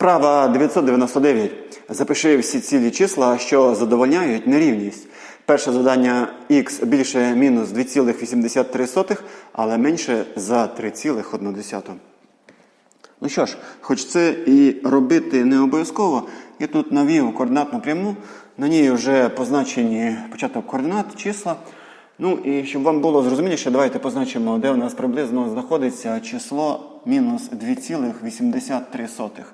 Вправа 999. Запиши всі цілі числа, що задовольняють нерівність. Перше завдання х більше мінус 2,83, але менше за 3,1. Ну що ж, хоч це і робити не обов'язково, я тут навів координатну пряму, на ній вже позначені початок координат, числа. Ну і щоб вам було зрозуміліше, давайте позначимо, де у нас приблизно знаходиться число мінус 2,83.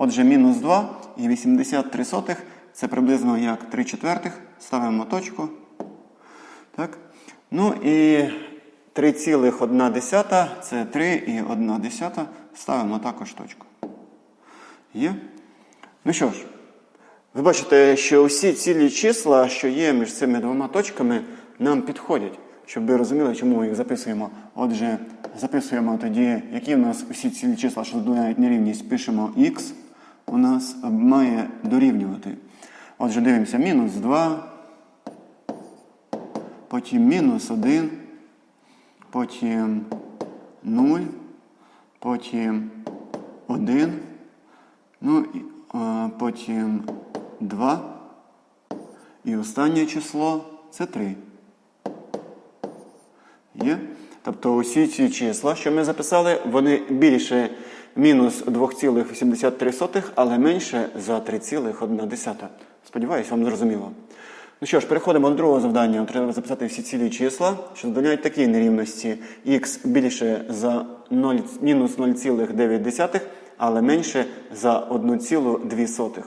Отже, мінус 2 і 83 сотих це приблизно як 3 четвертих. Ставимо точку. Так. Ну і 3,1 це 3 і 1 десята. Ставимо також точку. Є? Ну що ж, ви бачите, що усі цілі числа, що є між цими двома точками, нам підходять, щоб ви розуміли, чому ми їх записуємо. Отже, записуємо тоді, які в нас усі цілі числа, що задовольняють нерівність, пишемо х, у нас має дорівнювати. Отже, дивимося, мінус 2, потім мінус 1, потім 0, потім 1, ну і потім 2. І останнє число це 3. Є? Тобто усі ці числа, що ми записали, вони більше мінус 2,83, але менше за 3,1. Сподіваюсь, вам зрозуміло. Ну що ж, переходимо до другого завдання. Треба записати всі цілі числа, що задовольняють такі нерівності. х більше за 0, мінус 0,9, але менше за 1,2.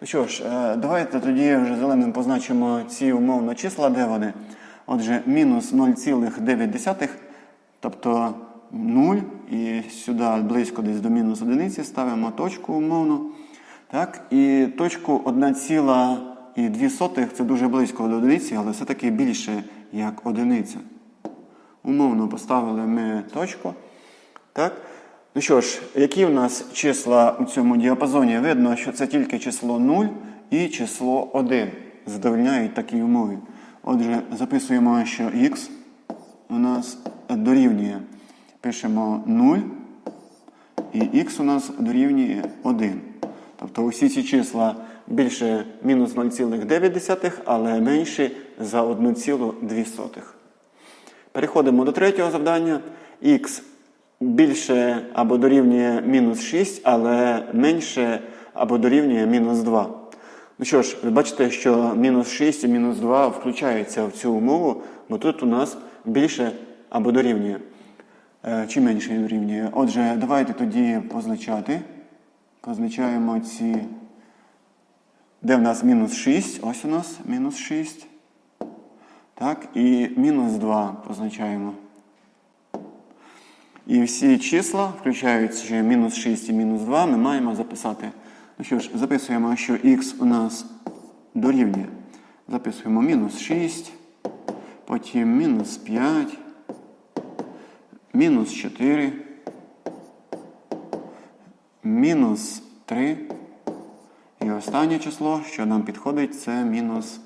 Ну що ж, е, давайте тоді вже зеленим позначимо ці умовно числа, де вони. Отже, мінус 0,9, тобто 0, і сюди близько десь до мінус одиниці ставимо точку умовно. Так, І точку 1,2 це дуже близько до одиниці, але все-таки більше як одиниця. Умовно поставили ми точку. Так? Ну що ж, які в нас числа у цьому діапазоні? Видно, що це тільки число 0 і число 1. Задовольняють такі умови. Отже, записуємо, що х у нас дорівнює. Пишемо 0, і х у нас дорівнює 1. Тобто усі ці числа більше мінус 0,9, але менші за 1,2. Переходимо до третього завдання. х більше або дорівнює мінус 6, але менше або дорівнює мінус 2. Ну що ж, ви бачите, що мінус 6 і мінус 2 включаються в цю умову, бо тут у нас більше або дорівнює. Е, Чи менше дорівнює. Отже, давайте тоді позначати. Позначаємо ці. Де в нас мінус 6? Ось у нас мінус 6. Так, і мінус 2 позначаємо. І всі числа, включаючи мінус 6 і мінус 2, ми маємо записати. Ну що ж, записуємо, що х у нас дорівнює. Записуємо мінус 6, потім мінус 5, мінус 4, мінус 3. І останнє число, що нам підходить, це мінус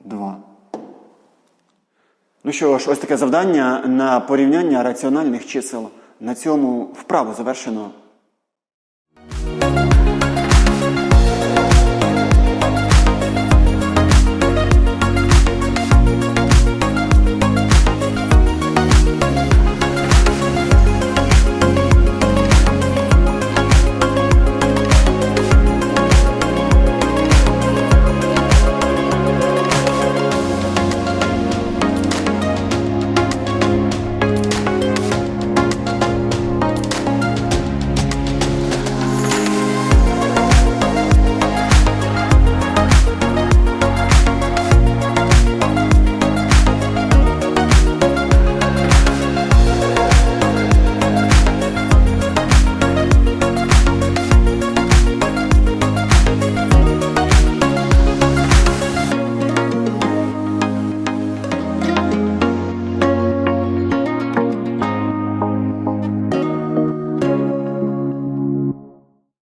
2. Ну що ж, ось таке завдання на порівняння раціональних чисел. На цьому вправу завершено.